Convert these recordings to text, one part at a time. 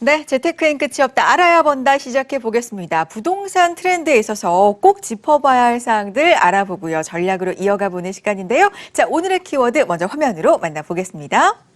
네, 재테크엔 끝이 없다. 알아야 번다. 시작해 보겠습니다. 부동산 트렌드에 있어서 꼭 짚어봐야 할 사항들 알아보고요. 전략으로 이어가 보는 시간인데요. 자, 오늘의 키워드 먼저 화면으로 만나보겠습니다.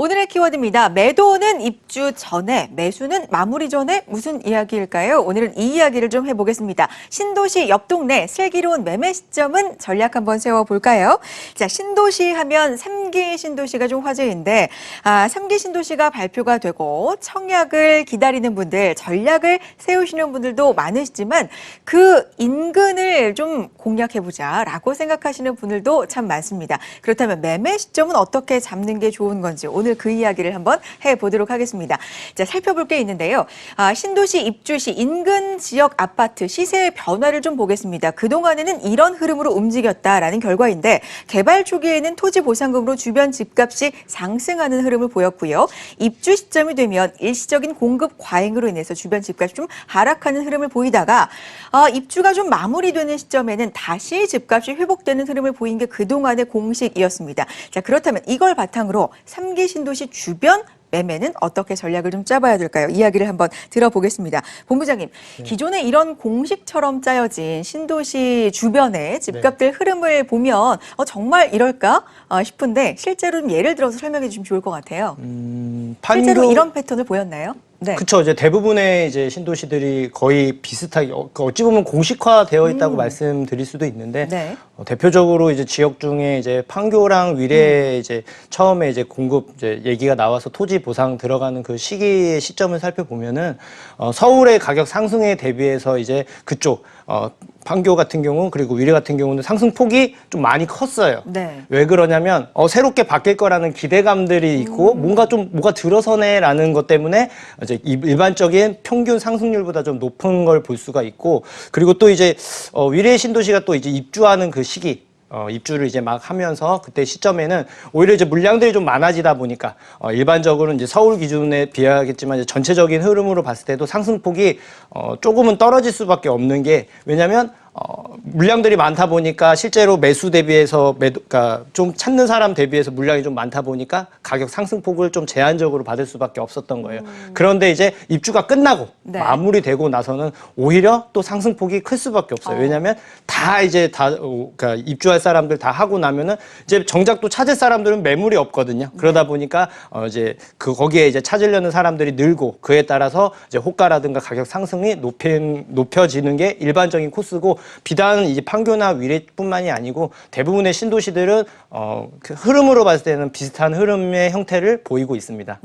오늘의 키워드입니다. 매도는 입주 전에, 매수는 마무리 전에 무슨 이야기일까요? 오늘은 이 이야기를 좀 해보겠습니다. 신도시 옆 동네 슬기로운 매매 시점은 전략 한번 세워볼까요? 자, 신도시 하면 3기 신도시가 좀 화제인데, 아, 3기 신도시가 발표가 되고 청약을 기다리는 분들, 전략을 세우시는 분들도 많으시지만 그 인근을 좀 공략해보자 라고 생각하시는 분들도 참 많습니다. 그렇다면 매매 시점은 어떻게 잡는 게 좋은 건지 오늘 그 이야기를 한번 해보도록 하겠습니다. 자, 살펴볼 게 있는데요. 아, 신도시 입주 시 인근 지역 아파트 시세의 변화를 좀 보겠습니다. 그동안에는 이런 흐름으로 움직였다라는 결과인데 개발 초기에는 토지 보상금으로 주변 집값이 상승하는 흐름을 보였고요. 입주 시점이 되면 일시적인 공급 과잉으로 인해서 주변 집값이 좀 하락하는 흐름을 보이다가 아, 입주가 좀 마무리되는 시점에는 다시 집값이 회복되는 흐름을 보인 게 그동안의 공식이었습니다. 자, 그렇다면 이걸 바탕으로 삼기 신도시 주변 매매는 어떻게 전략을 좀 짜봐야 될까요? 이야기를 한번 들어보겠습니다. 본부장님, 기존에 이런 공식처럼 짜여진 신도시 주변의 집값들 흐름을 보면 어, 정말 이럴까 어, 싶은데 실제로 좀 예를 들어서 설명해 주시면 좋을 것 같아요. 음, 실제로 이런 패턴을 보였나요? 네. 그쵸 이제 대부분의 이제 신도시들이 거의 비슷하게 어, 그 어찌 보면 공식화되어 있다고 말씀드릴 수도 있는데 음. 네. 어, 대표적으로 이제 지역 중에 이제 판교랑 위례 음. 이제 처음에 이제 공급 이제 얘기가 나와서 토지 보상 들어가는 그 시기의 시점을 살펴보면은 어, 서울의 가격 상승에 대비해서 이제 그쪽 어, 판교 같은 경우 그리고 위례 같은 경우는 상승 폭이 좀 많이 컸어요. 네. 왜 그러냐면 어, 새롭게 바뀔 거라는 기대감들이 있고 음. 뭔가 좀 뭐가 들어서네라는 것 때문에 이제 이- 일반적인 평균 상승률보다 좀 높은 걸 볼 수가 있고 그리고 또 이제 어, 위례 신도시가 또 이제 입주하는 그 시기 어, 입주를 이제 막 하면서 그때 시점에는 오히려 이제 물량들이 좀 많아지다 보니까 어, 일반적으로 이제 서울 기준에 비하겠지만 이제 전체적인 흐름으로 봤을 때도 상승폭이 어, 조금은 떨어질 수밖에 없는 게 왜냐면 어, 물량들이 많다 보니까 실제로 매수 대비해서 매도, 그러니까 좀 찾는 사람 대비해서 물량이 좀 많다 보니까 가격 상승폭을 좀 제한적으로 받을 수밖에 없었던 거예요. 그런데 이제 입주가 끝나고 네. 마무리되고 나서는 오히려 또 상승폭이 클 수밖에 없어요. 어. 왜냐하면 다 이제 다 어, 그러니까 입주할 사람들 다 하고 나면은 이제 정작 또 찾을 사람들은 매물이 없거든요. 그러다 보니까 어 이제 그 거기에 이제 찾으려는 사람들이 늘고 그에 따라서 이제 호가라든가 가격 상승이 높인 높여지는 게 일반적인 코스고 비단 이제 판교나 위례뿐만이 아니고 대부분의 신도시들은 어 그 흐름으로 봤을 때는 비슷한 흐름의 형태를 보이고 있습니다.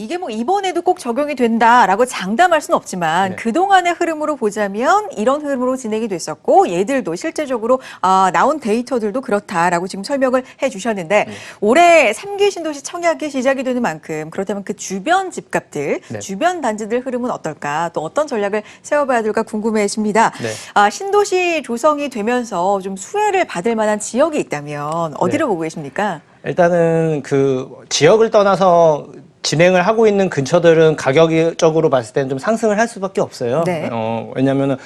이게 뭐 이번에도 꼭 적용이 된다라고 장담할 수는 없지만 네. 그동안의 흐름으로 보자면 이런 흐름으로 진행이 됐었고 얘들도 실제적으로 아, 나온 데이터들도 그렇다라고 지금 설명을 해 주셨는데 네. 올해 삼기 신도시 청약이 시작이 되는 만큼 그렇다면 그 주변 집값들, 네. 주변 단지들 흐름은 어떨까 또 어떤 전략을 세워봐야 될까 궁금해집니다. 네. 아, 신도시 조성이 되면서 좀 수혜를 받을 만한 지역이 있다면 어디로 네. 보고 계십니까? 일단은 그 지역을 떠나서 진행을 하고 있는 근처들은 가격적으로 봤을 때는 좀 상승을 할 수밖에 없어요. 네. 어, 왜냐면은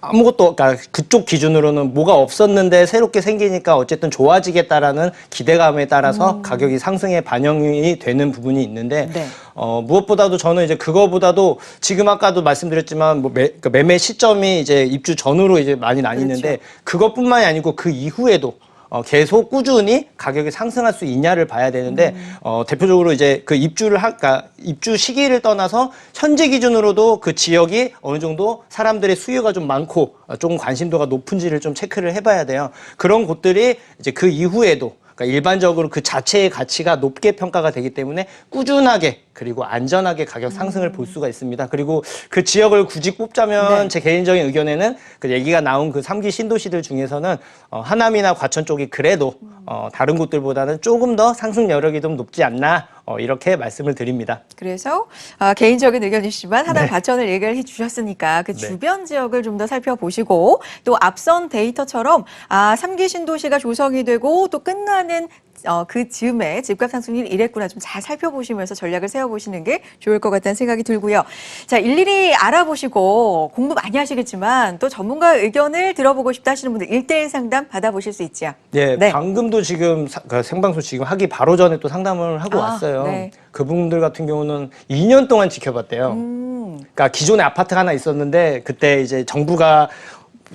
아무것도 그러니까 그쪽 기준으로는 뭐가 없었는데 새롭게 생기니까 어쨌든 좋아지겠다라는 기대감에 따라서 가격이 상승에 반영이 되는 부분이 있는데 네. 어, 무엇보다도 저는 이제 그거보다도 지금 아까도 말씀드렸지만 뭐 매, 그러니까 매매 시점이 이제 입주 전후로 이제 많이 나뉘는데 그것뿐만이 아니고 그 이후에도 어, 계속 꾸준히 가격이 상승할 수 있냐를 봐야 되는데 어, 대표적으로 이제 그 입주를 하, 그러니까 입주 시기를 떠나서 현재 기준으로도 그 지역이 어느 정도 사람들의 수요가 좀 많고 어, 좀 관심도가 높은지를 좀 체크를 해봐야 돼요. 그런 곳들이 이제 그 이후에도 그러니까 일반적으로 그 자체의 가치가 높게 평가가 되기 때문에 꾸준하게 그리고 안전하게 가격 상승을 볼 수가 있습니다. 그리고 그 지역을 굳이 꼽자면 네. 제 개인적인 의견에는 그 얘기가 나온 그 삼기 신도시들 중에서는 어, 하남이나 과천 쪽이 그래도 어, 다른 곳들보다는 조금 더 상승 여력이 좀 높지 않나 어, 이렇게 말씀을 드립니다. 그래서 아, 개인적인 의견이시지만 하나 네. 과천을 얘기를 해주셨으니까 그 네. 주변 지역을 좀 더 살펴보시고 또 앞선 데이터처럼 아 삼기 신도시가 조성이 되고 또 끝나는 어, 그 즈음에 집값 상승률이 이랬구나 좀 잘 살펴보시면서 전략을 세워보시는 게 좋을 것 같다는 생각이 들고요. 자 일일이 알아보시고 공부 많이 하시겠지만 또 전문가 의견을 들어보고 싶다 하시는 분들 일대일 상담 받아보실 수 있지요. 예, 네. 방금도 지금 사- 그 생방송 지금 하기 바로 전에 또 상담을 하고 아, 왔어요. 있어요. 네. 그분들 같은 경우는 2년 동안 지켜봤대요. 음, 그러니까 기존에 아파트가 하나 있었는데 그때 이제 정부가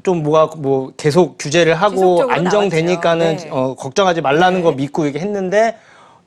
좀 뭐가 뭐 계속 규제를 하고 안정되니까는. 네. 어, 걱정하지 말라는 네. 거 믿고 이게 했는데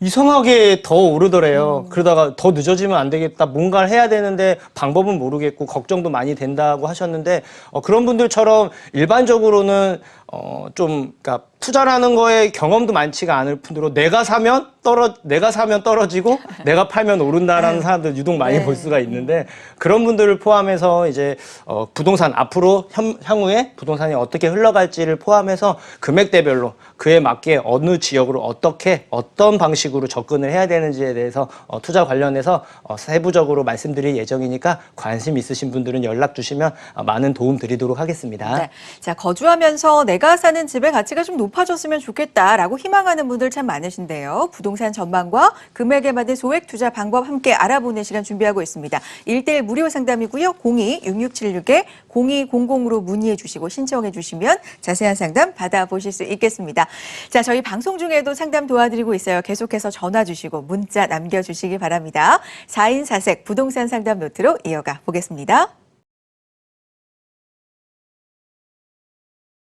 이상하게 더 오르더래요. 음. 그러다가 더 늦어지면 안 되겠다. 뭔가를 해야 되는데 방법은 모르겠고 걱정도 많이 된다고 하셨는데 어, 그런 분들처럼 일반적으로는 어, 좀 그러니까 투자라는 거에 경험도 많지가 않을 뿐더러 내가 사면 떨어 내가 사면 떨어지고 내가 팔면 오른다라는 사람들 유독 많이 네. 볼 수가 있는데 그런 분들을 포함해서 이제 어, 부동산 앞으로 현- 향후에 부동산이 어떻게 흘러갈지를 포함해서 금액대별로 그에 맞게 어느 지역으로 어떻게 어떤 방식으로 접근을 해야 되는지에 대해서 어, 투자 관련해서 어, 세부적으로 말씀드릴 예정이니까 관심 있으신 분들은 연락 주시면 어, 많은 도움 드리도록 하겠습니다. 네. 자, 거주하면서 내가 사는 집의 가치가 좀 높아졌으면 좋겠다라고 희망하는 분들 참 많으신데요. 부동산 전망과 금액에 맞는 소액 투자 방법 함께 알아보는 시간 준비하고 있습니다. 1대1 무료 상담이고요. 02-6676-0200으로 문의해 주시고 신청해 주시면 자세한 상담 받아보실 수 있겠습니다. 자, 저희 방송 중에도 상담 도와드리고 있어요. 계속해서 전화 주시고 문자 남겨주시기 바랍니다. 4인 4색 부동산 상담 노트로 이어가 보겠습니다.